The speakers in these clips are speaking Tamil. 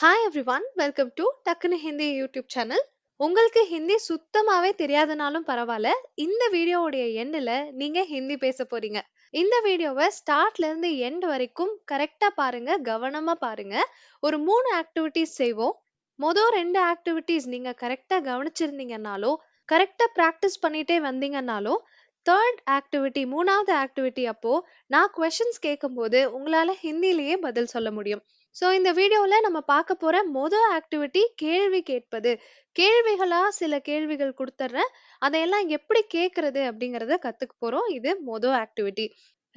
ஹாய் எவ்ரிவன் வெல்கம் டு டக்குனு ஹிந்தி யூடியூப் சேனல் உங்களுக்கு ஹிந்தி சுத்தமாவே தெரியாதனாலும் பரவாயில்ல இந்த வீடியோவுடைய எண்டில் நீங்க ஹிந்தி பேச போறீங்க. இந்த வீடியோவை ஸ்டார்ட்ல இருந்து எண்ட் வரைக்கும் கரெக்டா பாருங்க கவனமா பாருங்க. ஒரு மூணு ஆக்டிவிட்டிஸ் செய்வோம். மொதல் ரெண்டு ஆக்டிவிட்டிஸ் நீங்க கரெக்டா கவனிச்சிருந்தீங்கன்னாலோ கரெக்டா ப்ராக்டிஸ் பண்ணிட்டே வந்தீங்கன்னாலோ தேர்ட் ஆக்டிவிட்டி மூணாவது ஆக்டிவிட்டி அப்போ நான் கொஷின்ஸ் கேட்கும்போது உங்களால ஹிந்திலேயே பதில் சொல்ல முடியும். ஸோ இந்த வீடியோல நம்ம பார்க்க போற மொதல் ஆக்டிவிட்டி கேள்வி கேட்பது. கேள்விகளா சில கேள்விகள் கொடுத்துட்றேன் அதையெல்லாம் எப்படி கேட்கறது அப்படிங்கிறத கத்துக்க போறோம். இது மொதல் ஆக்டிவிட்டி.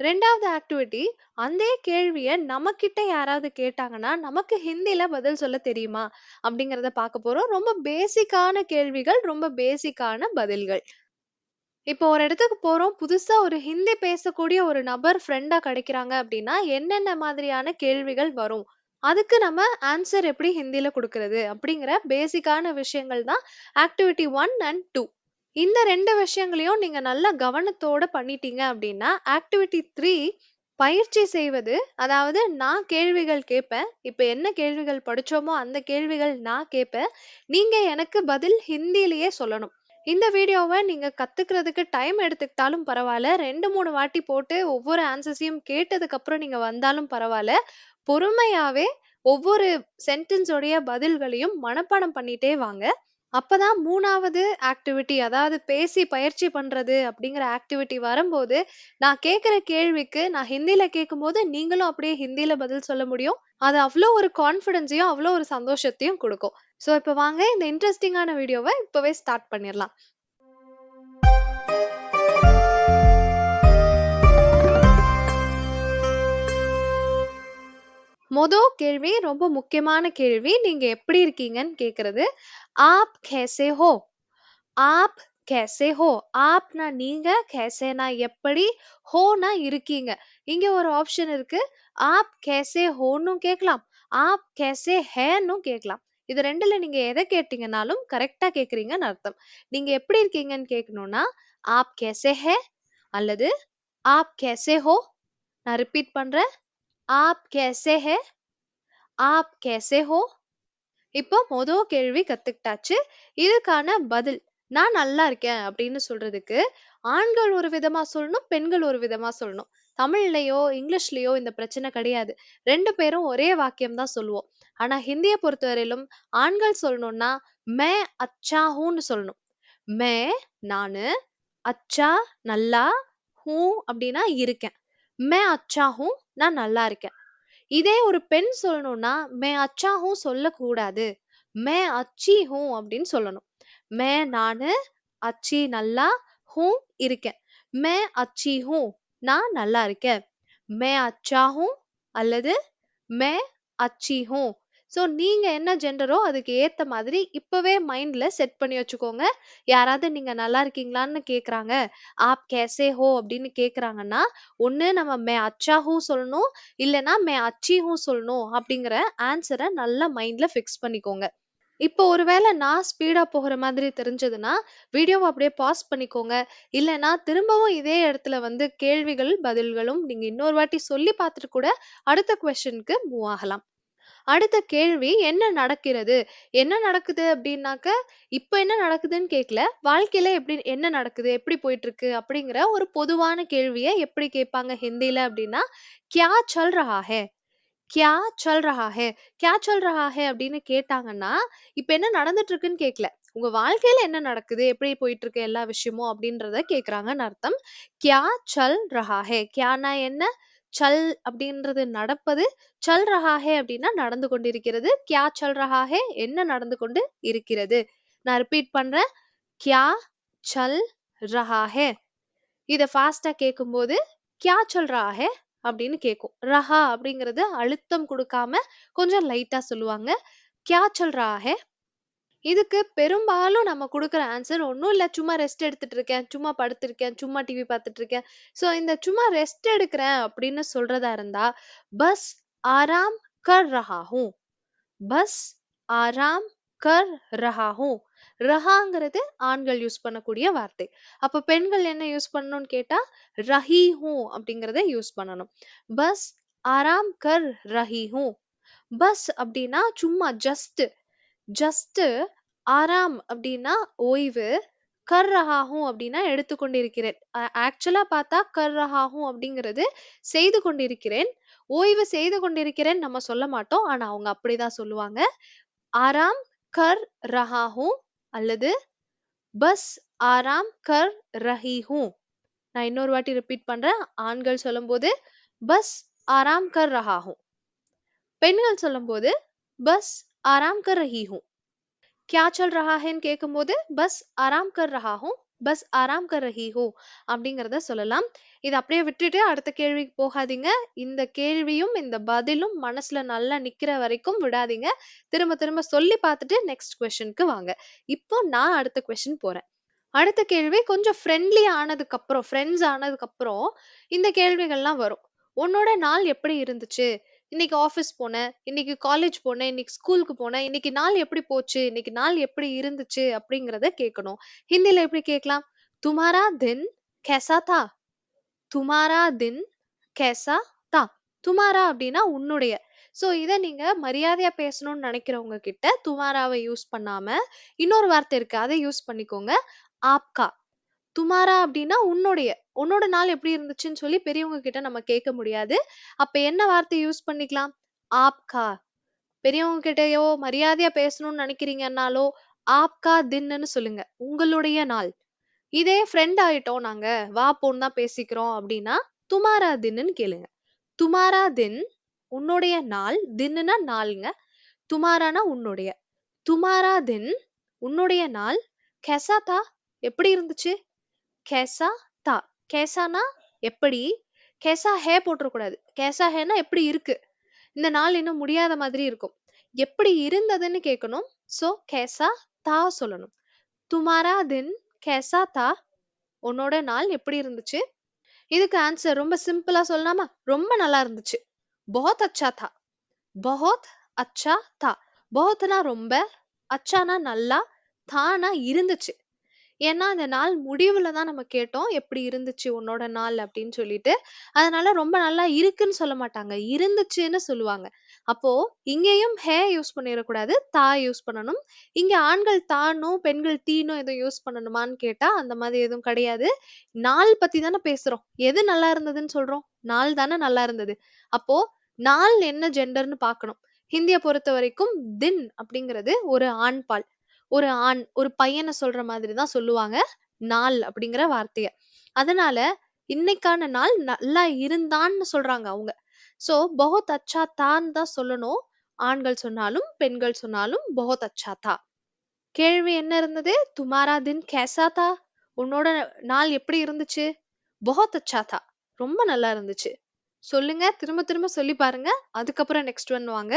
ரெண்டாவது ஆக்டிவிட்டி அந்த கேள்வியை நம்மக்கிட்ட யாராவது கேட்டாங்கன்னா நமக்கு ஹிந்தில பதில் சொல்ல தெரியுமா அப்படிங்கிறத பார்க்க போறோம். ரொம்ப பேசிக்கான கேள்விகள் ரொம்ப பேசிக்கான பதில்கள். இப்போ ஒரு இடத்துக்கு போறோம். புதுசா ஒரு ஹிந்தி பேசக்கூடிய ஒரு நபர் ஃப்ரெண்டா கிடைக்கிறாங்க அப்படின்னா என்னென்ன மாதிரியான கேள்விகள் வரும்? அதுக்கு நம்ம ஆன்சர் எப்படி ஹிந்தியில் கொடுக்கறது? அப்படிங்கிற பேசிக்கான விஷயங்கள் தான் ஆக்டிவிட்டி ஒன் அண்ட் டூ இந்த ரெண்டு விஷயங்களையும் நீங்க நல்ல கவனத்தோட பண்ணிட்டீங்க அப்படின்னா ஆக்டிவிட்டி த்ரீ பயிற்சி செய்வது அதாவது நான் கேள்விகள் கேட்பேன் இப்போ என்ன கேள்விகள் படிச்சோமோ அந்த கேள்விகள் நான் கேட்பேன் நீங்க எனக்கு பதில் ஹிந்திலேயே சொல்லணும். இந்த வீடியோவை நீங்க கத்துக்கிறதுக்கு டைம் எடுத்துக்கிட்டாலும் பரவாயில்ல ரெண்டு மூணு வாட்டி போட்டு ஒவ்வொரு ஆன்சர்ஸையும் கேட்டதுக்கு அப்புறம் நீங்க வந்தாலும் பரவாயில்ல பொறுமையாவே ஒவ்வொரு சென்டென்ஸோடைய பதில்களையும் மனப்பாடம் பண்ணிட்டே வாங்க. அப்பதான் மூணாவது ஆக்டிவிட்டி அதாவது பேசி பயிற்சி பண்றது அப்படிங்கிற ஆக்டிவிட்டி வரும்போது நான் கேட்குற கேள்விக்கு நான் ஹிந்தில கேட்கும்போது நீங்களும் அப்படியே ஹிந்தில பதில் சொல்ல முடியும். அது அவ்வளோ ஒரு கான்ஃபிடென்ஸையும் அவ்வளோ ஒரு சந்தோஷத்தையும் கொடுக்கும். ஸோ இப்போ வாங்க இந்த இன்ட்ரெஸ்டிங்கான வீடியோவை இப்போவே ஸ்டார்ட் பண்ணிடலாம். மொத கேள்வி ரொம்ப முக்கியமான கேள்வி. நீங்க எப்படி இருக்கீங்கன்னு கேக்குறது. ஆப் கேசே ஹோ. ஆப் கேசே ஹோ. ஆப்னா நீங்க கேசேனா எப்படி ஹோனா இருக்கீங்க. இங்க ஒரு ஆப்ஷன் இருக்கு. ஆப் கேசே ஹோன்னும் கேட்கலாம் ஆப் கேசே ஹேன்னும் கேட்கலாம் இது ரெண்டுல நீங்க எதை கேட்டீங்கன்னாலும் கரெக்டாக கேக்குறீங்கன்னு அர்த்தம். நீங்க எப்படி இருக்கீங்கன்னு கேட்கணும்னா ஆப் கேசே ஹே அல்லது ஆப் கேசே ஹோ. நான் ரிப்பீட் பண்றேன். ஆப் கேசே ஹே ஆப் கேசே ஹோ இப்போ மொதல் கேள்வி கத்துக்கிட்டாச்சு. இதுக்கான பதில் நான் நல்லா இருக்கேன் அப்படின்னு சொல்றதுக்கு ஆண்கள் ஒரு விதமா சொல்லணும் பெண்கள் ஒரு விதமா சொல்லணும். தமிழ்லயோ இங்கிலீஷ்லயோ இந்த பிரச்சனை கிடையாது. ரெண்டு பேரும் ஒரே வாக்கியம் தான் சொல்லுவோம். ஆனா ஹிந்தியை பொறுத்தவரையிலும் ஆண்கள் சொல்லணும்னா மே அச்சா ஹூன்னு சொல்லணும். மே நானு அச்சா நல்லா ஹூ அப்படின்னா இருக்கேன். மே அச்சா ஹூ நான் நல்லா இருக்கேன். இதே ஒரு பெண் சொல்லணும்னா மே அச்சா சொல்லக்கூடாது. மே அச்சி ஹூ அப்படின்னு சொல்லணும். மே நானு அச்சி நல்லா ஹூ இருக்கேன். மே அச்சி ஹூ நான் நல்லா இருக்கேன். மே அச்சா அல்லது மே அச்சி ஹூ ஸோ நீங்க என்ன ஜெண்டரோ அதுக்கு ஏத்த மாதிரி இப்பவே மைண்ட்ல செட் பண்ணி வச்சுக்கோங்க. யாராவது நீங்க நல்லா இருக்கீங்களான்னு கேட்குறாங்க ஆப் கேசே ஹோ அப்படின்னு கேட்குறாங்கன்னா ஒண்ணு நம்ம மே அச்சாகவும் சொல்லணும் இல்லைன்னா மே அச்சியும் சொல்லணும் அப்படிங்கிற ஆன்சரை நல்லா மைண்ட்ல ஃபிக்ஸ் பண்ணிக்கோங்க. இப்போ ஒருவேளை நான் ஸ்பீடா போகிற மாதிரி தெரிஞ்சதுன்னா வீடியோவை அப்படியே பாஸ் பண்ணிக்கோங்க. இல்லைன்னா திரும்பவும் இதே இடத்துல வந்து கேள்விகள் பதில்களும் நீங்க இன்னொரு வாட்டி சொல்லி பார்த்துட்டு கூட அடுத்த கொஸ்டினுக்கு மூவ் ஆகலாம். அடுத்த கேள்வி என்ன நடக்கிறது? என்ன நடக்குது அப்படின்னாக்க இப்போ என்ன நடக்குதுன்னு கேட்கல வாழ்க்கையில எப்படி என்ன நடக்குது? எப்படி போயிட்டு இருக்கு அப்படிங்கிற ஒரு பொதுவான கேள்வியை எப்படி கேட்பாங்க ஹிந்தில அப்படின்னா கியா சல் ஹே? கியா சல் ஹே? கியா சல் ரஹா ஹே? அப்படின்னு கேட்டாங்கன்னா இப்ப என்ன நடந்துட்டு இருக்குன்னு கேட்கல உங்க வாழ்க்கையில என்ன நடக்குது? எப்படி போயிட்டு இருக்கு எல்லா விஷயமும் அப்படின்றத கேக்குறாங்கன்னு அர்த்தம். கியா சல் ரஹா கியானா என்ன? சல் அப்படின்றது நடப்பது சல் ரஹா ஹே அப்படின்னா நடந்து கொண்டிருக்கிறது. கியா சல் ரஹா ஹே என்ன நடந்து கொண்டு இருக்கிறது? நான் ரிப்பீட் பண்றேன். கியா சல் ரஹா ஹே இத ஃபாஸ்டா கேட்கும்போது கியா சொல் ரஹாஹே அப்படின்னு கேட்கும் ரஹா அப்படிங்கிறது அழுத்தம் கொடுக்காம கொஞ்சம் லைட்டா சொல்லுவாங்க. கியா சொல் ரஹாஹே இதுக்கு பெரும்பாலும் நம்ம கொடுக்குற ஆன்சர் ஒன்றும் இல்லை. சும்மா ரெஸ்ட் எடுத்துட்டு இருக்கேன் சும்மா படுத்திருக்கேன். சும்மா டிவி பார்த்துட்டு இருக்கேன் ஸோ இந்த சும்மா ரெஸ்ட் எடுக்கிறேன் அப்படின்னு சொல்றதா இருந்தா பஸ் ஆராம் கர் ரஹா ஹூ பஸ் ஆராம் கர் ரஹா ஹூ ரஹாங்கிறது ஆண்கள் யூஸ் பண்ணக்கூடிய வார்த்தை. அப்ப பெண்கள் என்ன யூஸ் பண்ணணும்னு கேட்டா ரஹி ஹூ அப்படிங்கறத யூஸ் பண்ணணும். பஸ் ஆராம் கர் ரஹி ஹூ பஸ் அப்படின்னா சும்மா ஜஸ்ட் ஜஸ்ட்டு ஆராம் அப்படின்னா ஓய்வு கர் ரஹாகும் அப்படின்னா எடுத்துக்கொண்டிருக்கிறேன் ஆக்சுவலா பார்த்தா கர் ரஹாகும் அப்படிங்கிறது செய்து கொண்டிருக்கிறேன். ஓய்வு செய்து கொண்டிருக்கிறேன் நம்ம சொல்ல மாட்டோம். ஆனா அவங்க அப்படிதான் சொல்லுவாங்க. ஆராம் கர் ரஹாகும் அல்லது பஸ் ஆராம் கர் ரஹி ஹூ நான் இன்னொரு வாட்டி ரிப்பீட் பண்றேன். ஆண்கள் சொல்லும்போது பஸ் ஆராம் கர் ரஹா பெண்கள் சொல்லும்போது பஸ் ஆராம் கர் ரஹி ஹூ क्या चल रहा है கேட்கும்போது பஸ் ஆராம் கர் ரஹா ஹூம் பஸ் ஆராம் கர் ரஹி ஹூ அப்படிங்கறத சொல்லலாம் இதை அப்படியே விட்டுட்டு அடுத்த கேள்விக்கு போகாதீங்க இந்த கேள்வியும் இந்த பதிலும் மனசுல நல்லா நிக்கிற வரைக்கும் விடாதீங்க திரும்ப திரும்ப சொல்லி பார்த்துட்டு நெக்ஸ்ட் கொஸ்டினுக்கு வாங்க இப்போ நான் அடுத்த கொஸ்டின் போறேன் அடுத்த கேள்வி கொஞ்சம் ஃப்ரெண்ட்லி ஆனதுக்கு அப்புறம் ஃப்ரெண்ட்ஸ் ஆனதுக்கு அப்புறம் இந்த கேள்விகள்லாம் வரும் உன்னோட நாள் எப்படி இருந்துச்சு இன்னைக்கு ஆஃபீஸ் போனேன் இன்னைக்கு காலேஜ் போனேன் இன்னைக்கு ஸ்கூலுக்கு போனேன் இன்னைக்கு நாள் எப்படி போச்சு இன்னைக்கு நாள் எப்படி இருந்துச்சு அப்படிங்கிறத கேட்கணும். ஹிந்தியில எப்படி கேட்கலாம்? துமாரா தின் கேசா தா. துமாரா தின் கேசா தா. துமாரா அப்படின்னா உன்னுடைய. சோ இத நீங்க மரியாதையா பேசணும்னு நினைக்கிறவங்க கிட்ட துமாராவை யூஸ் பண்ணாம இன்னொரு வார்த்தை இருக்கு அதை யூஸ் பண்ணிக்கோங்க. ஆப்கா. துமாரா அப்படின்னா உன்னுடைய உன்னோட நாள் எப்படி இருந்துச்சுன்னு சொல்லி பெரியவங்க கிட்ட நம்ம கேட்க முடியாது. அப்ப என்ன வார்த்தை யூஸ் பண்ணிக்கலாம்? ஆப்கா. பெரியவங்க கிட்டயோ மரியாதையா பேசணும்னு நினைக்கிறீங்கன்னாலோ ஆப்கா தின்னு சொல்லுங்க. உங்களுடைய நாள். இதே ஃப்ரெண்ட் ஆயிட்டோம் நாங்க. வா போன்னு தான் பேசிக்கிறோம் அப்படின்னா துமாரா தின்னுன்னு கேளுங்க. துமாரா தின் உன்னுடைய நாள். தின்னுனா நாளுங்க. துமாரானா உன்னுடைய. துமாரா தின் உன்னுடைய நாள். கெசா எப்படி இருந்துச்சு? கேசா தா. கேசானா எப்படி? கேசா ஹே போட்டுறக்கூடாது கேசா ஹேனா எப்படி இருக்கு? இந்த நாள் இன்னும் முடியாத மாதிரி இருக்கும். எப்படி இருந்ததுன்னு கேட்கணும். சோ கேசா தா சொல்லணும். துமாரா தின் கேசா தா. உன்னோட நாள் எப்படி இருந்துச்சு? இதுக்கு ஆன்சர் ரொம்ப சிம்பிளா சொல்லலாமா? ரொம்ப நல்லா இருந்துச்சு. பஹத் அச்சா தா. பஹத் அச்சா தா. பஹத்னா ரொம்ப அச்சானா நல்லா தானா இருந்துச்சு. ஏன்னா அந்த நாள் முடிவுல தான் நம்ம கேட்டோம் எப்படி இருந்துச்சு உன்னோட நாள்? அப்படின்னு சொல்லிட்டு. அதனால ரொம்ப நல்லா இருக்குன்னு சொல்ல மாட்டாங்க. இருந்துச்சுன்னு சொல்லுவாங்க. அப்போ இங்கேயும் ஹே யூஸ் பண்ணிடக்கூடாது தா யூஸ் பண்ணணும். இங்க ஆண்கள் தானும் பெண்கள் தீனும் எதுவும் யூஸ் பண்ணணுமான்னு கேட்டா அந்த மாதிரி எதுவும் கிடையாது. நாள் பத்தி தானே பேசுறோம். எது நல்லா இருந்ததுன்னு சொல்றோம்? நாள் தானே நல்லா இருந்தது. அப்போ நாள் என்ன ஜெண்டர்னு பார்க்கணும். ஹிந்திய பொறுத்த வரைக்கும் தின் அப்படிங்கிறது ஒரு ஆண் பால். ஒரு ஆண் ஒரு பையனை சொல்ற மாதிரி தான் சொல்லுவாங்க. நாள் அப்படிங்கிற வார்த்தைய. அதனால இன்னைக்கான நாள் நல்லா இருந்தான்னு சொல்றாங்க அவங்க. சோ பஹுத் அச்சா தான் தான் சொல்லணும். ஆண்கள் சொன்னாலும் பெண்கள் சொன்னாலும் பஹுத் அச்சா தா. கேள்வி என்ன இருந்தது? துமாரா தின் கேசா தா? உன்னோட நாள் எப்படி இருந்துச்சு? பஹுத் அச்சா தா. ரொம்ப நல்லா இருந்துச்சு. சொல்லுங்க திரும்ப திரும்ப சொல்லி பாருங்க. அதுக்கப்புறம் நெக்ஸ்ட் ஒன் வாங்க.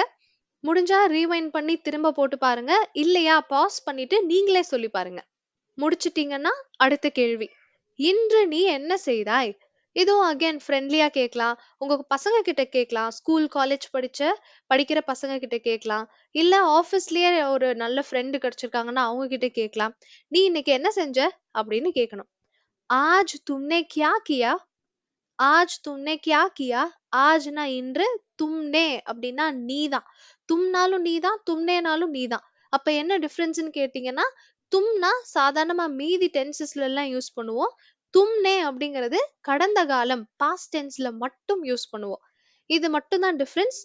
முடிஞ்சா ரீவைண்ட் பண்ணி திரும்ப போட்டு பாருங்க. இல்லையா பாஸ் பண்ணிட்டு நீங்களே சொல்லி பாருங்க. முடிச்சிட்டீங்கன்னா அடுத்த கேள்வி. இன்று நீ என்ன செய்தாய்? இதுவும் அகைன் ஃப்ரெண்ட்லியா கேட்கலாம் உங்க பசங்க கிட்ட கேட்கலாம் ஸ்கூல் காலேஜ் படிச்ச படிக்கிற பசங்க கிட்ட கேட்கலாம் இல்ல ஆபீஸ்லயே ஒரு நல்ல ஃப்ரெண்டு கிடைச்சிருக்காங்கன்னா அவங்க கிட்ட கேட்கலாம் நீ இன்னைக்கு என்ன செஞ்ச? அப்படின்னு கேட்கணும் ஆஜ் தும்னே கியா கியா? ஆஜ் தும்னே கியா கியா? ஆஜ்னா இன்று தும்னே அப்படின்னா நீதான். தும்னாலும் நீதான் தும்னேனாலும் நீதான். அப்ப என்ன டிஃப்ரென்ஸ்னு கேட்டீங்கன்னா தும்னா சாதாரணமா மீதி டென்சஸ்ல எல்லாம் யூஸ் பண்ணுவோம். தும்னே அப்படிங்கிறது கடந்த காலம் பாஸ்ட் டென்ஸ்ல மட்டும் யூஸ் பண்ணுவோம். இது மட்டும் தான் டிஃபரன்ஸ்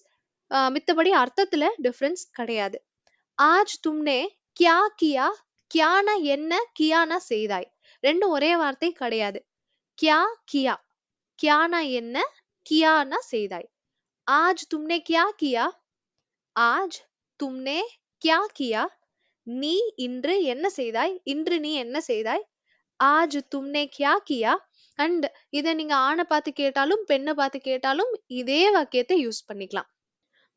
மித்தபடி அர்த்தத்துல டிஃபரன்ஸ் கிடையாது. ஆஜ் தும்னே கியா கியா கியானா என்ன கியானா செய்தாய். ரெண்டும் ஒரே வார்த்தை கிடையாது. கியா கியா கியானா என்ன கியானா செய்தாய். ஆஜ் தும்னே கியா கியா ஆஜ் தும்னே கியா கியா? நீ இன்று என்ன செய்தாய்? இன்று நீ என்ன செய்தாய்? ஆஜ் தும்னே கியா கியா? அண்ட் இதை நீங்க ஆணை பார்த்து கேட்டாலும் பெண்ணை பார்த்து கேட்டாலும் இதே வாக்கியத்தை யூஸ் பண்ணிக்கலாம்.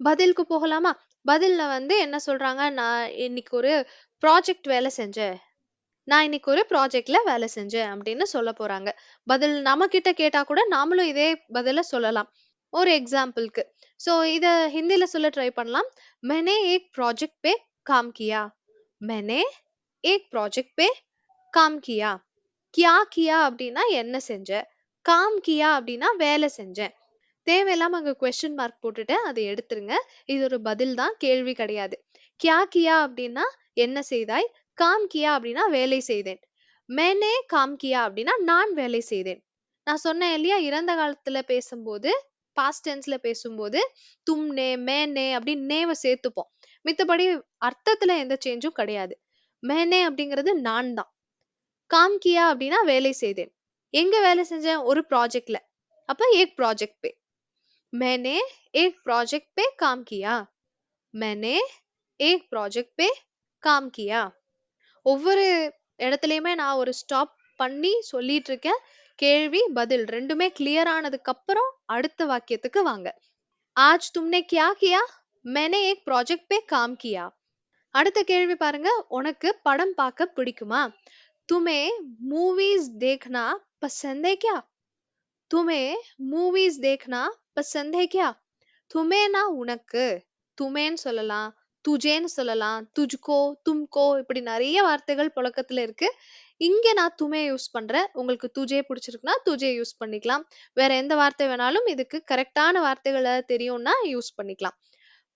பதிலுக்கு போகலாமா? பதில்ல வந்து என்ன சொல்றாங்க? நான் இன்னைக்கு ஒரு ப்ராஜெக்ட் வேலை செஞ்சேன். நான் இன்னைக்கு ஒரு ப்ராஜெக்ட்ல வேலை செஞ்சேன் அப்படின்னு சொல்ல போறாங்க. பதில் நம்ம கிட்ட கேட்டா கூட நாமளும் இதே பதில சொல்லலாம். ஒரு எக்ஸாம்பிளுக்கு சோ இத ஹிந்தில சொல்ல ட்ரை பண்ணலாம் मैंने एक प्रोजेक्ट पे काम किया मैंने एक प्रोजेक्ट पे काम किया கியா கியா அப்படின்னா என்ன செஞ்ச காம் கியா அப்படின்னா வேலை செஞ்சேன் தேவையில்லாம அங்க கொஸ்டின் மார்க் போட்டுட்டு அதை எடுத்துருங்க இது ஒரு பதில் தான் கேள்வி கிடையாது கியா கியா அப்படின்னா என்ன செய்தாய் காம் கியா அப்படின்னா வேலை செய்தேன் மேனே காம் கியா அப்படின்னா நான் வேலை செய்தேன் நான் சொன்னேன் இல்லையா இறந்த காலத்துல பேசும்போது பாஸ்ட் டென்ஸ்ல பேசும்போது தும்னே மேனே அப்படின்னு நேவை சேர்த்துப்போம். மித்தபடி அர்த்தத்துல எந்த சேஞ்சும் கிடையாது. மேனே அப்படிங்கிறது நான் தான். காம் கியா அப்படின்னா வேலை செய்தேன். எங்க வேலை செஞ்சேன்? ஒரு ப்ராஜெக்ட்ல அப்ப ஏக் ப்ராஜெக்ட் பே. மேனே ஏக் ப்ராஜெக்ட் பே காம் கியா. மேனே ஏக் ப்ராஜெக்ட் பே காம் கியா. ஒவ்வொரு இடத்துலயுமே நான் ஒரு ஸ்டாப் பண்ணி சொல்லிட்டு இருக்கேன். கேள்வி பதில் ரெண்டுமே கிளியர் ஆனதுக்கு அப்புறம் அடுத்த வாக்கியத்துக்கு வாங்க ஆஜ் தும்னே கியா கியா मैंने एक प्रोजेक्ट पे काम किया அடுத்த கேள்வி பாருங்க உனக்கு படம் பார்க்க பிடிக்குமா துமே மூவிஸ் देखना पसंद है क्या तुम्हें மூவிஸ் देखना पसंद है क्या துமேனா உனக்கு துமேன்னு சொல்லலாம் துஜேன்னு சொல்லலாம் துஜ்கோ தும்கோ இப்படி நிறைய வார்த்தைகள் புழக்கத்துல இருக்கு இங்க நான் துமே யூஸ் பண்றேன். உங்களுக்கு துஜே பிடிச்சிருக்குன்னா தூஜையை யூஸ் பண்ணிக்கலாம். வேற எந்த வார்த்தை வேணாலும் இதுக்கு கரெக்டான வார்த்தைகள தெரியும்னா யூஸ் பண்ணிக்கலாம்.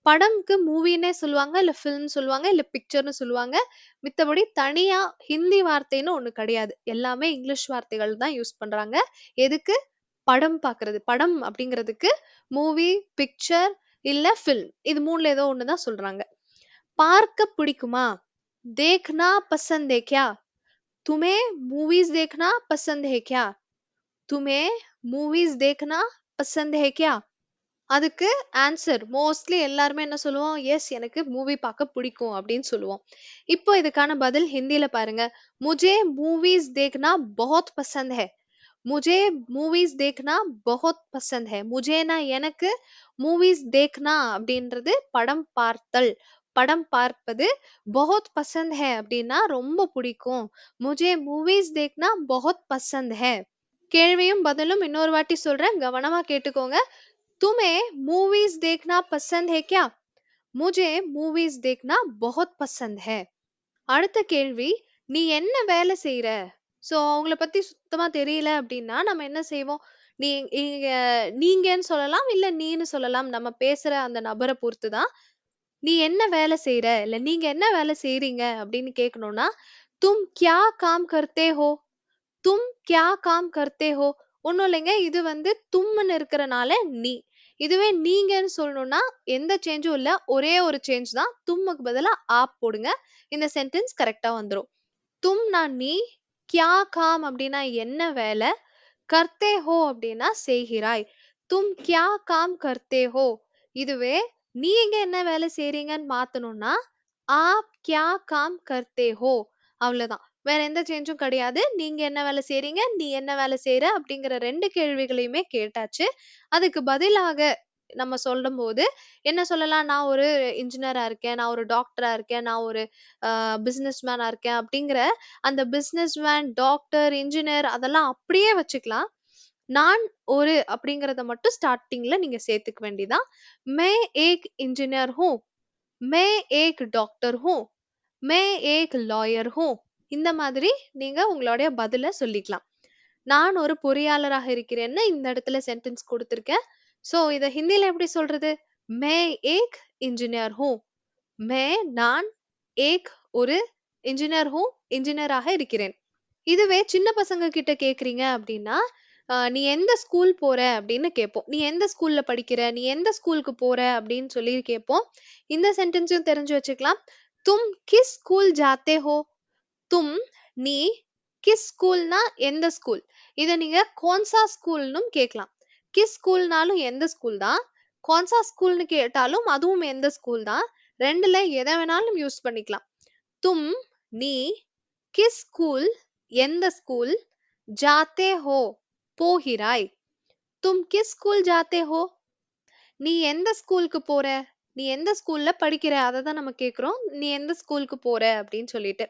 படம்க்கு மூவின்னே சொல்லுவாங்க, இல்ல ஃபில்ம்ன்னு சொல்லுவாங்க, இல்ல பிக்சர்னு சொல்லுவாங்க. மித்தபடி தனியா ஹிந்தி வார்த்தைன்னு ஒண்ணு கிடையாது. எல்லாமே இங்கிலீஷ் வார்த்தைகள் தான் யூஸ் பண்றாங்க. எதுக்கு? படம் பாக்குறது. படம் அப்படிங்கிறதுக்கு மூவி, பிக்சர் இல்ல ஃபில்ம். இது 3ல ஏதோ ஒண்ணு தான் சொல்றாங்க. பார்க்க பிடிக்குமா? தேக்னா பசந்த் ஹை तुम्हें मूवीज देखना पसंद है क्या तुम्हें मूवीज देखना पसंद है क्या அதுக்கு ஆன்சர் மோஸ்ட்லி எல்லாருமே என்ன சொல்லுவோம் எஸ் எனக்கு மூவி பார்க்க பிடிக்கும் அப்படின்னு சொல்லுவோம் இப்போ இதுக்கான பதில் ஹிந்தில பாருங்க முஜே மூவிஸ் देखना बहुत पसंद है मुझे மூவிஸ் देखना बहुत पसंद है முஜேனா எனக்கு மூவிஸ் देखना அப்படின்றது படம் பார்த்தல் படம் பார்ப்பது बहुत पसंद है அப்படின்னா ரொம்ப பிடிக்கும் मुझे மூவிஸ் देखना बहुत पसंद है கேள்வியும் பதிலும் இன்னொரு வாட்டி சொல்றேன் கவனமா கேட்டுக்கோங்க तुम्हें मूवीज देखना पसंद है क्या मुझे मूवीज देखना बहुत पसंद है அடுத்த கேள்வி நீ என்ன வேலை செய்யற சோ அவங்கள பத்தி சுத்தமா தெரியல அப்படின்னா நம்ம என்ன செய்வோம் நீ இங்க நீங்கன்னு சொல்லலாம் இல்ல நீன்னு சொல்லலாம் நம்ம பேசுற அந்த நபரை பொறுத்துதான் நீ என்ன வேலை செய்யற இல்ல நீங்க என்ன வேலை செய்றீங்க? அப்படின்னு கேட்கணும்னா தும் கியா காம் கர்த்தே ஹோ? தும் கியா காம் கர்த்தே ஹோ? ஒண்ணும் இல்லைங்க. இது வந்து தும்னு இருக்கிறனால நீ. இதுவே நீங்கன்னு சொல்லணும்னா எந்த சேஞ்சும் இல்ல. ஒரே ஒரு சேஞ்ச் தான். தும்முக்கு பதிலா ஆப் போடுங்க. இந்த சென்டென்ஸ் கரெக்டா வந்துரும். தும் நான் நீ கியா காம் அப்படின்னா என்ன வேலை? கர்த்தே ஹோ அப்படின்னா செய்கிறாய். தும் கியா காம் கர்த்தே ஹோ? இதுவே நீங்க என்ன வேலை செய்றீங்கன்னு மாத்தணும்னா ஆப் கியா காம் கர்த்தே ஹோ அவ்வளவுதான். வேற எந்த சேஞ்சும் கிடையாது. நீங்க என்ன வேலை செய்றீங்க நீ என்ன வேலை செய்யற அப்படிங்கிற ரெண்டு கேள்விகளையுமே கேட்டாச்சு. அதுக்கு பதிலாக நம்ம சொல்லும் போது என்ன சொல்லலாம்? நான் ஒரு இன்ஜினியரா இருக்கேன் நான் ஒரு டாக்டரா இருக்கேன் நான் ஒரு பிசினஸ் மேனா இருக்கேன் அப்படிங்கிற அந்த பிசினஸ் மேன் டாக்டர் இன்ஜினியர் அதெல்லாம் அப்படியே வச்சுக்கலாம். நான் ஒரு அப்படிங்கறத மட்டும் ஸ்டார்டிங்ல நீங்க சேர்த்துக்க வேண்டியதான் மே ஏக் இன்ஜினியர் ஹூ மே ஏக் டாக்டர் ஹூ மே ஏக் லாயர் ஹூ இந்த மாதிரி நீங்க உங்களுடைய பதில சொல்லிக்கலாம். நான் ஒரு பொறியாளராக இருக்கிறேன்னு இந்த இடத்துல சென்டென்ஸ் கொடுத்துருக்கேன். சோ இதை ஹிந்தில எப்படி சொல்றது? மே ஏக் இன்ஜினியர் ஹூ மே நான் ஏக் ஒரு இன்ஜினியர் ஹூ இன்ஜினியராக இருக்கிறேன். இதுவே சின்ன பசங்க கிட்ட கேக்குறீங்க அப்படின்னா ஆஹ் நீ எந்த ஸ்கூல் போற? அப்படின்னு கேட்போம். நீ எந்த ஸ்கூல்ல படிக்கிற? நீ எந்த ஸ்கூலுக்கு போற? அப்படின்னு சொல்லி கேட்போம். இந்த சென்டென்ஸையும் தெரிஞ்சு வச்சுக்கலாம். தும் கிஸ் ஸ்கூல் ஜாத்தே ஹோ? தும் நீ கிஸ் ஸ்கூல்னா எந்த ஸ்கூல்? இத நீங்க கோன்சா ஸ்கூல்னும் கேட்கலாம். கிஸ் ஸ்கூல்னாலும் எந்த ஸ்கூல் தான்? கோன்சா ஸ்கூல்னு கேட்டாலும் அதுவும் எந்த ஸ்கூல் தான்? ரெண்டுல எதை வேணாலும் யூஸ் பண்ணிக்கலாம். தும் நீ கிஸ் ஸ்கூல் எந்த ஸ்கூல்? ஜாத்தே ஹோ. போகிறாய்? தும் கிஸ் ஸ்கூல் ஜாத்தே ஹோ. நீ எந்த ஸ்கூலுக்கு போற? நீ எந்த ஸ்கூல்ல படிக்கிற? அதை தான் நம்ம கேக்குறோம். நீ எந்த ஸ்கூலுக்கு போற? அப்படின்னு சொல்லிட்டு.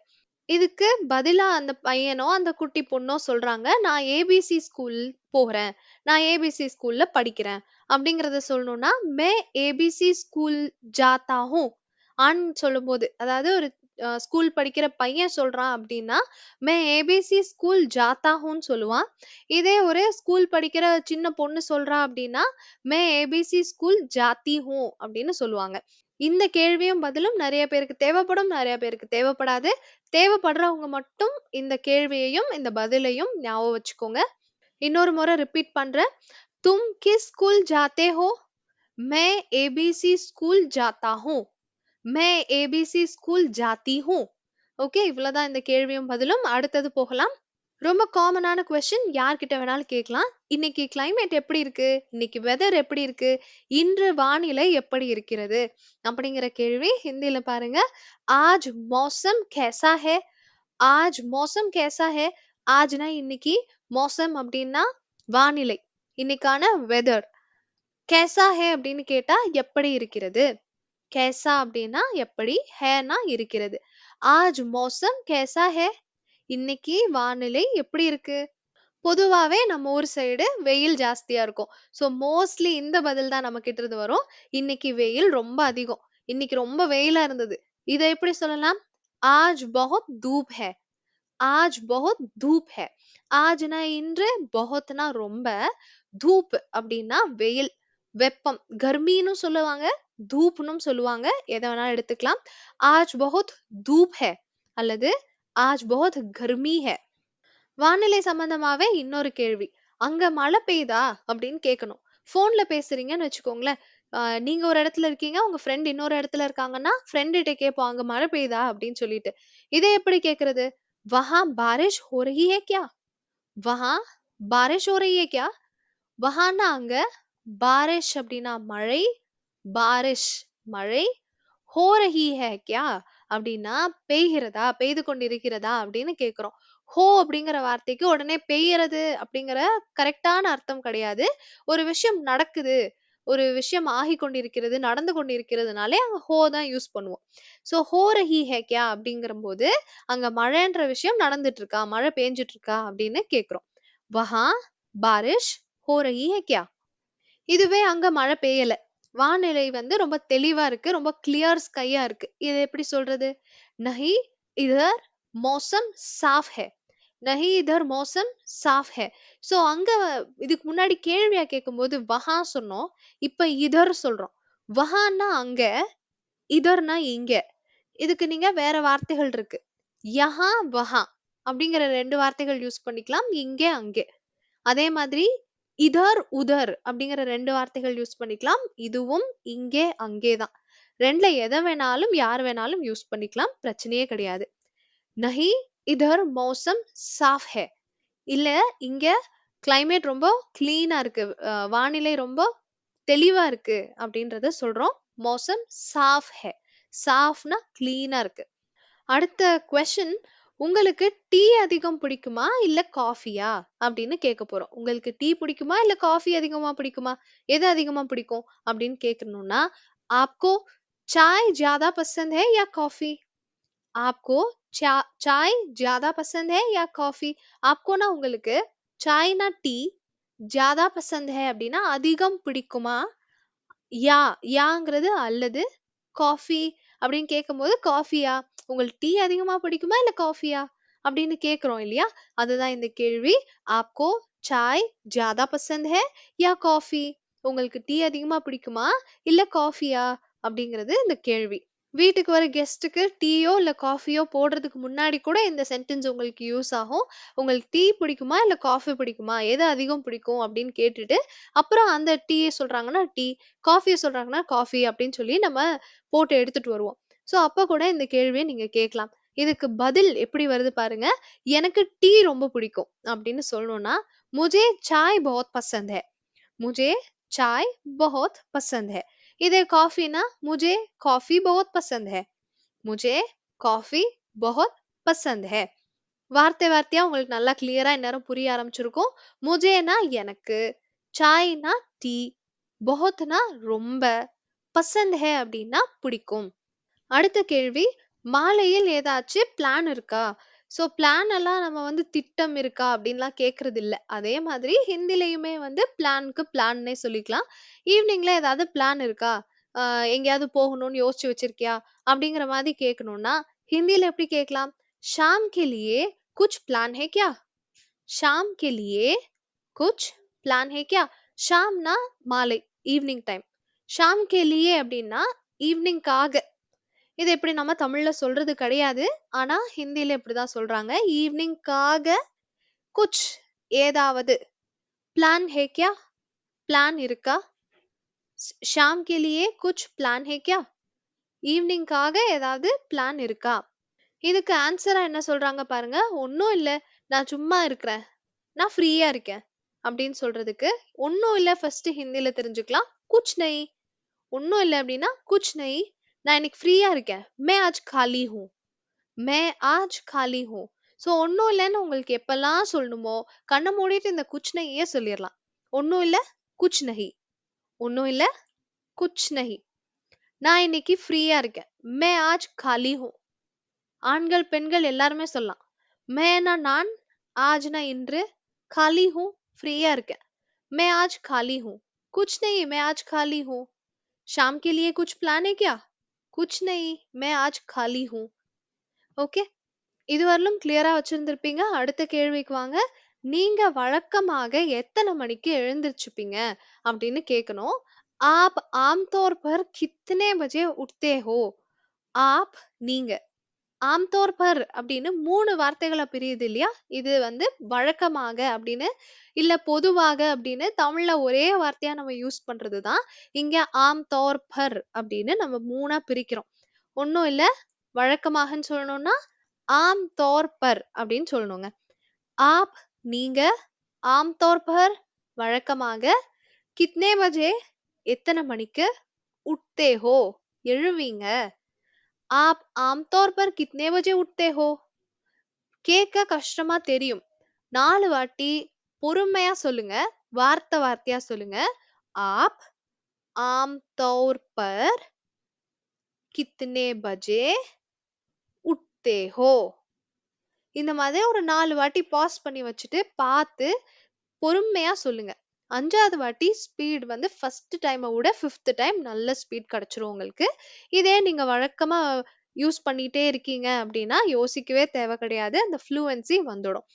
இதுக்கு பதிலா அந்த பையனோ அந்த குட்டி பொண்ணோ சொல்றாங்க நான் ஏபிசி ஸ்கூல் போகிறேன் நான் ஏபிசி ஸ்கூல்ல படிக்கிறேன். அப்படிங்கறத சொல்லணும்னா மே ஏபிசி ஸ்கூல் ஜாத்தா ஹூ. ஆண் சொல்லும்போது அதாவது ஒரு அ ஸ்கூல் படிக்கிற பையன் சொல்றான் அப்டின்னா, "मैं ஏபிசி ஸ்கூல் ஜாத்தா ஹூன்னு" சொல்லுவான். இதே ஒரு ஸ்கூல் படிக்கிற சின்ன பொண்ணு சொல்றா அப்டின்னா, "मैं ஏபிசி ஸ்கூல் ஜாத்தி ஹூ" அப்டின்னு சொல்லுவாங்க. இந்த கேள்வியும் பதிலும் நெறைய பேருக்கு தேவைப்படும், நெறைய பேருக்கு தேவைப்படாது. தேவைப்படுறவங்க மட்டும் இந்த கேள்வியையும், இந்த பதிலையும் ஞாபகம் வச்சுக்கோங்க. இன்னொரு முறை ரிப்பீட் பண்றேன். "तुम किस स्कूल जाते हो? मैं ஏபிசி ஸ்கூல் ஜாத்தா ஹூ. मैं ஏபிசி ஸ்கூல் ஜாத்தி ஹூ ஓகே இவ்வளோதான் இந்த கேள்வியும் பதிலும். அடுத்தது போகலாம். ரொம்ப காமனான கொஷின் யார்கிட்ட வேணாலும் கேட்கலாம். இன்னைக்கு கிளைமேட் எப்படி இருக்கு? இன்னைக்கு வெதர் எப்படி இருக்கு? இன்று வானிலை எப்படி இருக்கிறது? அப்படிங்கிற கேள்வி ஹிந்தியில பாருங்க. ஆஜ் மோசம் கேசா ஹே. ஆஜ் மோசம் கேசா ஹே. ஆஜ்னா இன்னைக்கு மோசம் அப்படின்னா வானிலை. இன்னைக்கான வெதர் கேசா ஹே அப்படின்னு கேட்டா எப்படி இருக்கிறது? கேசா அப்படின்னா எப்படி ஹேனா இருக்கிறது. ஆஜ் மோசம் கேசா ஹே இன்னைக்கு வானிலை எப்படி இருக்கு? பொதுவாகவே நம்ம ஊர் சைடு வெயில் ஜாஸ்தியாக இருக்கும். ஸோ மோஸ்ட்லி இந்த பதில் தான் நம்ம கிட்ட இருந்து வரும். இன்னைக்கு வெயில் ரொம்ப அதிகம். இன்னைக்கு ரொம்ப வெயிலாக இருந்தது. இதை எப்படி சொல்லலாம்? ஆஜ் பஹத் தூப் ஹே ஆஜ் பஹத் தூப் ஹே ஆஜ்னா இன்று பஹத்னா ரொம்ப தூப் அப்படின்னா வெயில் வெப்பம் கர்மின்னு சொல்லுவாங்க. தூப்னும் சொல்லுவாங்க. எதை வேணாலும் எடுத்துக்கலாம். ஆஜ் பகுத் தூப் ஹே அல்லது ஆஜ் பகுத் கர்மி ஹே. வானிலை சம்பந்தமாவே இன்னொரு கேள்வி. அங்க மழை பெய்யுதா அப்படின்னு கேட்கணும் ஃபோன்ல பேசுறீங்கன்னு வச்சுக்கோங்களேன். நீங்க ஒரு இடத்துல இருக்கீங்க. உங்க ஃப்ரெண்ட் இன்னொரு இடத்துல இருக்காங்கன்னா ஃப்ரெண்டுகிட்ட கேட்போம். அங்க மழை பெய்யுதா அப்படின்னு சொல்லிட்டு. இதை எப்படி கேட்கறது வஹா பாரிஷ் ஹோ ரஹி ஹே கியா? வஹா பாரிஷ் ஹோ ரஹி ஹே கியா? வஹான்னா அங்க பாரிஷ் அப்படின்னா மழை பாரிஷ் மழை ஹோ ரஹி ஹே கியா அப்படின்னா பெய்கிறதா பெய்து கொண்டிருக்கிறதா அப்படின்னு கேட்குறோம் ஹோ அப்படிங்கிற வார்த்தைக்கு உடனே பெய்யறது அப்படிங்கிற கரெக்டான அர்த்தம் கிடையாது. ஒரு விஷயம் நடக்குது ஒரு விஷயம் ஆகி கொண்டிருக்கிறது நடந்து கொண்டிருக்கிறதுனாலே அங்க ஹோ தான் யூஸ் பண்ணுவோம். ஸோ ஹோ ரஹி ஹேக்கியா அப்படிங்கிற போது அங்க மழைன்ற விஷயம் நடந்துட்டு இருக்கா மழை பெஞ்சிட்டு இருக்கா அப்படின்னு கேட்குறோம் வஹா பாரிஷ் ஹோ ரஹி ஹேக்கியா இதுவே அங்க மழை பெய்யலை. வானிலை வந்து ரொம்ப தெளிவா இருக்கு. ரொம்ப கிளியர் ஸ்கையா இருக்கு. இத எப்படி சொல்றது? "नहीं इधर मौसम साफ है." "नहीं इधर मौसम साफ है." ஸோ அங்க இதுக்கு முன்னாடி கேள்வியா கேட்கும்போது வஹா சொன்னோம். இப்ப இதர் சொல்றோம். வஹான்னா அங்க, இதர்னா இங்க. இதுக்கு நீங்க வேற வார்த்தைகள் இருக்கு. யஹா, வஹா அப்படிங்கிற 2 வார்த்தைகள் யூஸ் பண்ணிக்கலாம். இங்கே, அங்கே. அதே மாதிரி "இதர், உதர்" அப்படிங்கிற ரெண்டு வார்த்தைகள் யூஸ் பண்ணிக்கலாம். இதுவும், இங்கே, அங்கே தான். 2ல எதை வேணாலும், யார் வேணாலும் யூஸ் பண்ணிக்கலாம். பிரச்சனையே கிடையாது. "நஹி, இதர் மௌசம் சாஃப் ஹை" இல்ல "இங்க கிளைமேட் ரொம்ப கிளீனா இருக்கு. அ வானிலை ரொம்ப தெளிவா இருக்கு" அப்படின்றத சொல்றோம். "மௌசம் சாஃப் ஹை" சாஃப்னா கிளீனா இருக்கு. அடுத்த கொஸ்டின் உங்களுக்கு டீ அதிகம் பிடிக்குமா? இல்ல காஃபியா? அப்படின்னு கேட்க போறோம். உங்களுக்கு டீ பிடிக்குமா? இல்ல காஃபி அதிகமா பிடிக்குமா? எது அதிகமா பிடிக்கும்? அப்படின்னு கேட்கணும்னா, "आपको चाय ज़्यादा पसंद है யா காஃபி "आपको चा चाय ज़्यादा पसंद யா காஃபி कॉफी?" உங்களுக்கு, சாய்னா டீ, ஜாதா पसंद है" அப்படின்னா அதிகம் பிடிக்குமா? "யா" யாங்கிறது அல்லது, "காஃபி" அப்படின்னு கேட்கும்போது, "காஃபியா?" உங்களுக்கு டீ அதிகமா பிடிக்குமா? இல்ல காஃபியா? அப்படின்னு கேக்குறோம் இல்லையா? அதுதான் இந்த கேள்வி. ஆப்கோ சாய் ஜாதா பசந்த் ஹே? யா காஃபி? உங்களுக்கு டீ அதிகமா பிடிக்குமா? இல்ல காஃபியா? அப்படிங்கிறது இந்த கேள்வி. வீட்டுக்கு வர கெஸ்ட்டுக்கு டீயோ இல்லை காஃபியோ போடுறதுக்கு முன்னாடி கூட இந்த சென்டென்ஸ் உங்களுக்கு யூஸ் ஆகும். உங்களுக்கு டீ பிடிக்குமா? இல்லை காஃபி பிடிக்குமா? எது அதிகம் பிடிக்கும்? அப்படின்னு கேட்டுட்டு அப்புறம் அந்த டீயை சொல்கிறாங்கன்னா டீ காஃபியை சொல்கிறாங்கன்னா காஃபி அப்படின்னு சொல்லி நம்ம போட்டு எடுத்துகிட்டு வருவோம். ஸோ அப்போ கூட இந்த கேள்வியை நீங்கள் கேட்கலாம் இதுக்கு பதில் எப்படி வருது பாருங்க. எனக்கு டீ ரொம்ப பிடிக்கும் அப்படின்னு சொல்லணும்னா முஜே சாய் பஹத் பசந்த் ஹே. முஜே சாய் பஹத் பசந்த் ஹே. இதே காஃபினா முஜே காஃபி பஹத் பசந்த் ஹே. முஜே காஃபி பஹத் பசந்த் ஹே. வார்த்தை வார்த்தையா உங்களுக்கு நல்லா கிளியரா இந்நேரம் புரிய ஆரம்பிச்சிருக்கும். முஜேனா எனக்கு சாய்னா டீ பஹத்னா ரொம்ப. பசந்த் ஹே அப்படின்னா பிடிக்கும். அடுத்த கேள்வி, மாலையில் ஏதாச்சு பிளான் இருக்கா? ஸோ பிளான் எல்லாம் நம்ம வந்து திட்டம் இருக்கா அப்படின்லாம் கேட்கறது அதே மாதிரி ஹிந்திலயுமே வந்து பிளானுக்கு பிளான்னே சொல்லிக்கலாம். ஈவினிங்ல ஏதாவது பிளான் இருக்கா? அ எங்கேயாவது போகணும்னு யோசிச்சு வச்சிருக்கியா? அப்படிங்கிற மாதிரி கேட்கணும்னா, ஹிந்தியில எப்படி கேட்கலாம் ஷாம் கே குச் பிளான் ஹே கியா ஷாம் கே குச் பிளான் ஹே கியா ஷாம்னா மாலை ஈவினிங் டைம் ஷாம் கே லியே அப்படின்னா ஈவினிங்காக இது எப்படி நம்ம தமிழ்ல சொல்றது கிடையாது. ஆனா ஹிந்தில இப்படிதான் சொல்றாங்க. ஈவினிங்காக குச் ஏதாவது? பிளான் ஹே கியா? பிளான் இருக்கா? ஷாம் கிளியே குச் பிளான் ஹே கியா? ஈவினிங்காக ஏதாவது பிளான் இருக்கா? இதுக்கு ஆன்சரா என்ன சொல்றாங்க பாருங்க. ஒன்றும் இல்லை. நான் சும்மா இருக்கிறேன். நான் ஃப்ரீயா இருக்கேன். அப்படின்னு சொல்றதுக்கு ஒன்றும் இல்லை. ஃபர்ஸ்ட் ஹிந்தியில தெரிஞ்சுக்கலாம். குச் நெய். ஒன்றும் இல்லை அப்படின்னா குச் நெய். 9 ஃப்ரீயா இருக்கேன். "मैं आज खाली हूँ. मैं आज खाली हूँ." ஸோ ஒண்ணும் இல்லன்னு உங்களுக்கு எப்பலாம் சொல்லணுமோ, கண்ண மூடிட்டு இந்த "कुछ नहीं" ய சொல்லிரலாம். "ஒண்ணும் இல்ல, कुछ नहीं. ஒண்ணும் இல்ல, कुछ नहीं. நான் இன்னைக்கு ஃப்ரீயா இருக்கேன். मैं आज खाली हूँ." ஆண்கள், பெண்கள் எல்லாருமே சொல்லலாம். "मैं" னா நான், "आज" னா இன்று, "खाली हूँ" ஃப்ரீயா இருக்கேன். "मैं आज खाली हूँ." "कुछ नहीं, मैं आज खाली हूँ." शाम के लिए कुछ प्लान है क्या? कुछ नहीं मैं आज खाली हूँ ஓகே இதுவரையிலும் கிளியரா வச்சிருந்திருப்பீங்க அடுத்த கேள்விக்கு வாங்க நீங்க வழக்கமாக எத்தனை மணிக்கு எழுந்திருச்சுப்பீங்க அப்படின்னு கேட்கணும் ஆப் ஆம்தோர் பர் கித்தனே பஜே உட்தே ஹோ ஆப் நீங்க ஆம்தோர் பர் அப்படின்னு மூணு வார்த்தைகளை பிரியுது இல்லையா? இது வந்து வழக்கமாக அப்படின்னு இல்ல பொதுவாக அப்படின்னு தமிழ்ல ஒரே வார்த்தையா நம்ம யூஸ் பண்றதுதான். இங்க ஆம்தோர்பர் பர் அப்படின்னு நம்ம மூணா பிரிக்கிறோம். ஒன்றும் இல்ல வழக்கமாகன்னு சொல்லணும்னா ஆம் பர் அப்படின்னு சொல்லணுங்க. ஆப் நீங்க ஆம்தோர்பர் வழக்கமாக கித்னே பஜே எத்தனை மணிக்கு உட்தே எழுவீங்க. ஆப் ஆம்தோர் பர் கித்னே வஜே உட்தே ஹோ கேட்க கஷ்டமா தெரியும். நாலு வாட்டி பொறுமையா சொல்லுங்க. வார்த்தை வார்த்தையா சொல்லுங்க. ஆப் ஆம் தௌர் பர் கித்னே பஜே உட்தே ஹோ இந்த மாதிரி ஒரு நாலு வாட்டி பாஸ் பண்ணி வச்சுட்டு பார்த்து பொறுமையா சொல்லுங்க. அஞ்சாவது வாட்டி ஸ்பீட் வந்து ஃபஸ்ட்டு டைமை விட ஃபிஃப்த்து டைம் நல்ல ஸ்பீட் கிடைச்சிரும் உங்களுக்கு. இதே நீங்கள் வழக்கமாக யூஸ் பண்ணிகிட்டே இருக்கீங்க அப்படின்னா யோசிக்கவே தேவை கிடையாது. அந்த ஃப்ளூவன்சி வந்துடும்.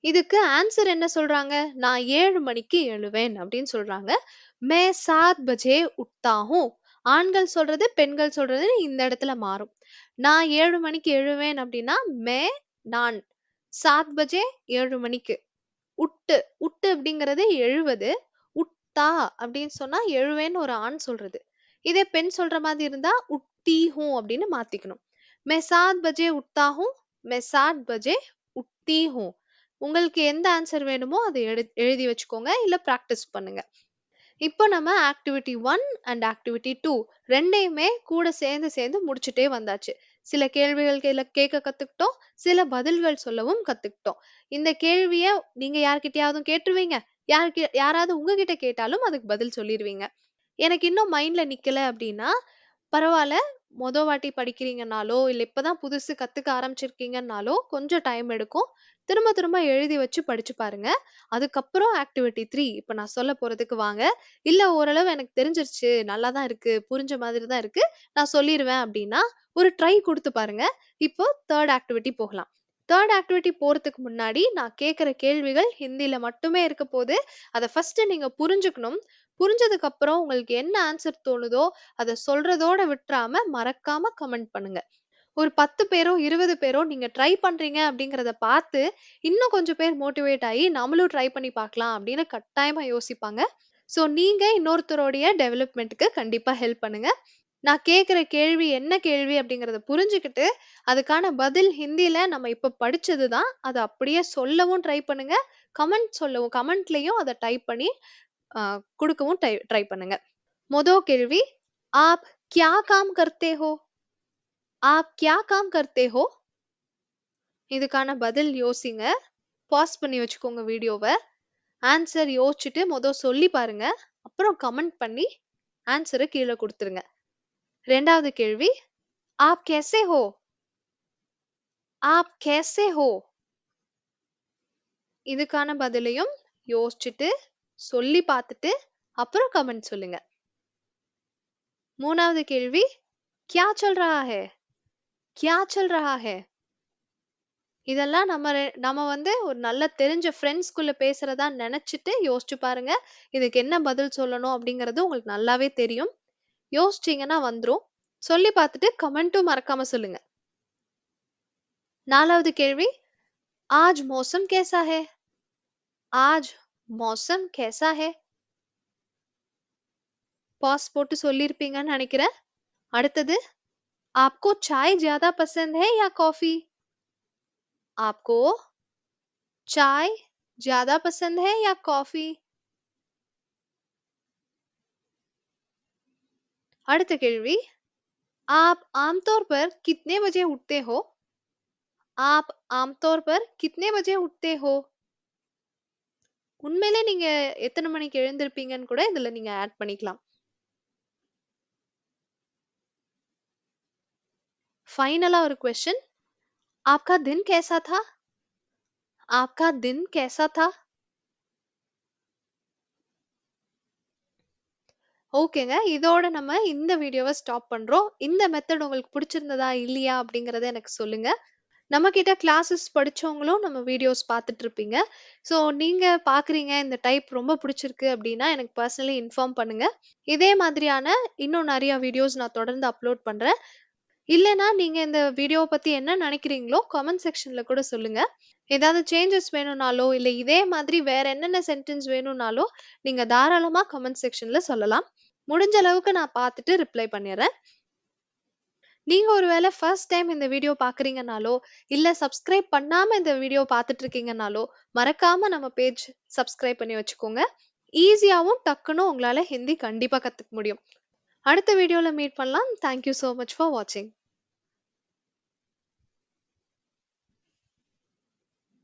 இதுக்கு ஆன்சர் என்ன சொல்றாங்க? நான் ஏழு மணிக்கு எழுவேன் அப்படின்னு சொல்றாங்க. மே சாத் பஜே உட்தாகும் ஆண்கள் சொல்றது பெண்கள் சொல்றது இந்த இடத்துல மாறும். நான் ஏழு மணிக்கு எழுவேன் அப்படின்னா மே நான் சாத் பஜே ஏழு மணிக்கு. உட்டு உட்டு அப்படிங்கிறது எழுவது. உட்டா அப்படின்னு சொன்னா எழுவேன்னு ஒரு ஆண் சொல்றது. இதே பெண் சொல்ற மாதிரி இருந்தா உட்டி ஹூ அப்படின்னு மாத்திக்கணும். மெசாத் பஜே உட்டா மெசாத் மே சாத் பஜே உட்டி ஹூ. உங்களுக்கு எந்த ஆன்சர் வேணுமோ அதை எழு எழுதி வச்சுக்கோங்க இல்ல ப்ராக்டிஸ் பண்ணுங்க. இப்போ நம்ம activity one and activity two ரெண்டையுமே கூட சேர்ந்து சேர்ந்து முடிச்சுட்டே வந்தாச்சு. சில கேள்விகள் கேள கேட்க கத்துக்கிட்டோம். சில பதில்கள் சொல்லவும் கத்துக்கிட்டோம். இந்த கேள்விய நீங்க யார்கிட்டயாவது கேட்டுருவீங்க. யாருக்கு யாராவது உங்ககிட்ட கேட்டாலும் அதுக்கு பதில் சொல்லிடுவீங்க எனக்கு இன்னும் மைண்ட்ல நிக்கல அப்படின்னா பரவாயில்ல மொத வாட்டி படிக்கிறீங்கன்னாலோ இல்ல இப்பதான் புதுசு கத்துக்க ஆரம்பிச்சிருக்கீங்கன்னாலோ கொஞ்சம் டைம் எடுக்கும். திரும்ப திரும்ப எழுதி வச்சு படிச்சு பாருங்க. அதுக்கப்புறம் ஆக்டிவிட்டி த்ரீ இப்ப நான் சொல்ல போறதுக்கு வாங்க. இல்ல ஓரளவு எனக்கு தெரிஞ்சிருச்சு நல்லா தான் இருக்கு புரிஞ்ச மாதிரி தான் இருக்கு. நான் சொல்லிடுவேன் அப்படின்னா ஒரு ட்ரை கொடுத்து பாருங்க. இப்போ தேர்ட் ஆக்டிவிட்டி போகலாம். தேர்ட் ஆக்டிவிட்டி போறதுக்கு முன்னாடி நான் கேட்குற கேள்விகள் ஹிந்தியில மட்டுமே இருக்க போது அதை ஃபர்ஸ்ட் நீங்க புரிஞ்சுக்கணும். புரிஞ்சதுக்கு அப்புறம் உங்களுக்கு என்ன ஆன்சர் தோணுதோ அதை சொல்றதோட விட்டுறாம மறக்காம கமெண்ட் பண்ணுங்க. ஒரு பத்து பேரோ இருபது பேரோ நீங்க ட்ரை பண்றீங்க அப்படிங்கிறத பார்த்து இன்னும் கொஞ்சம் பேர் மோட்டிவேட் ஆகி நம்மளும் ட்ரை பண்ணி பார்க்கலாம் அப்படின்னு கட்டாயமா யோசிப்பாங்க. ஸோ நீங்க இன்னொருத்தருடைய டெவலப்மெண்ட்டுக்கு கண்டிப்பா ஹெல்ப் பண்ணுங்க. நான் கேட்குற கேள்வி என்ன கேள்வி அப்படிங்கிறத புரிஞ்சுக்கிட்டு அதுக்கான பதில் ஹிந்தில நம்ம இப்ப படிச்சது தான். அதை அப்படியே சொல்லவும் ட்ரை பண்ணுங்க. கமெண்ட் சொல்லவும் கமெண்ட்லயும் அதை டைப் பண்ணி ஆஹ் கொடுக்கவும் ட்ரை ட்ரை பண்ணுங்க. மொதல் கேள்வி ஆப் கியா காம் கர்த்தே ஹோ? ஆப் கியா காம் கர்த்தே ஹோ இதுக்கான பதில் யோசிங்க. பாஸ் பண்ணி வச்சுக்கோங்க வீடியோவை. ஆன்சர் யோசிச்சுட்டு மொதல் சொல்லி பாருங்க. அப்புறம் கமெண்ட் பண்ணி ஆன்சரை கீழே கொடுத்துருங்க. ரெண்டாவது கேள்வி. ஆப் கேசே ஹோ ஆப் கேசே ஹோ இதுக்கான பதிலையும் யோசிச்சுட்டு சொல்லி பார்த்துட்டு அப்புறம் கமெண்ட் சொல்லுங்க. மூணாவது கேள்வி. கியா சொல் ஹே? क्या चल रहा है இதெல்லாம் நம்ம ரெ- நம்ம வந்து ஒரு நல்ல தெரிஞ்ச ஃப்ரெண்ட்ஸ்குள்ள பேசுறதா நினைச்சிட்டு யோசிச்சு பாருங்க இதுக்கு என்ன பதில் சொல்லணும் அப்படிங்கறது உங்களுக்கு நல்லாவே தெரியும் யோசிச்சீங்கன்னா வந்துரும் சொல்லி பார்த்துட்டு கமெண்ட்டும் மறக்காம சொல்லுங்க நாலாவது கேள்வி ஆஜ் மோசம் கேசா ஹே ஆஜ் மோசம் கேசா ஹே பாஸ் போட்டு சொல்லியிருப்பீங்கன்னு நினைக்கிறேன் அடுத்தது आपको चाय ज्यादा पसंद है या कॉफी आपको चाय ज्यादा पसंद है या कॉफी அடுத்த கேள்வி आप आमतौर पर कितने बजे उठते हो आप आमतौर पर कितने बजे उठते हो உண்மையிலே நீங்க எத்தனை மணிக்கு எழுந்திருப்பீங்கன்னு கூட இதுல நீங்க ஆட் பண்ணிக்கலாம் फाइनला और क्वेश्चन आपका दिन कैसा था आपका दिन कैसा था ஓகேங்க இதோட நம்ம இந்த வீடியோவை ஸ்டாப் பண்றோம் இந்த மெத்தட் உங்களுக்கு பிடிச்சிருந்ததா இல்லையா அப்படிங்கறத எனக்கு சொல்லுங்க நம்ம கிட்ட கிளாஸஸ் படிச்சவங்களும் நம்ம வீடியோஸ் பார்த்துட்டு இருப்பீங்க ஸோ நீங்க பாக்குறீங்க இந்த டைப் ரொம்ப பிடிச்சிருக்கு அப்படின்னா எனக்கு பர்சனலி இன்ஃபார்ம் பண்ணுங்க இதே மாதிரியான இன்னும் நிறைய வீடியோஸ் நான் தொடர்ந்து அப்லோட் பண்றேன் இல்லன்னா நீங்க இந்த வீடியோ பத்தி என்ன நினைக்கிறீங்களோ கமெண்ட் செக்ஷன்ல கூட சொல்லுங்க. ஏதாவது சேஞ்சஸ் வேணும்னாலோ இல்ல இதே மாதிரி வேற என்னென்ன சென்டென்ஸ் வேணும்னாலோ நீங்க தாராளமா கமெண்ட் செக்ஷன்ல சொல்லலாம். முடிஞ்ச அளவுக்கு நான் பார்த்துட்டு ரிப்ளை பண்ணிடுறேன். நீங்க ஒருவேளை ஃபர்ஸ்ட் டைம் இந்த வீடியோ பாக்குறீங்கனாலோ இல்ல சப்ஸ்கிரைப் பண்ணாம இந்த வீடியோ பாத்துட்டு இருக்கீங்கனாலோ மறக்காம நம்ம பேஜ் சப்ஸ்கிரைப் பண்ணி வச்சுக்கோங்க. ஈஸியாவும் டக்குன்னு உங்களால ஹிந்தி கண்டிப்பா கத்துக்க முடியும். அடுத்த வீடியோவில் மீட் பண்ணலாம். தேங்க்யூ ஸோ மச் ஃபார் வாட்சிங்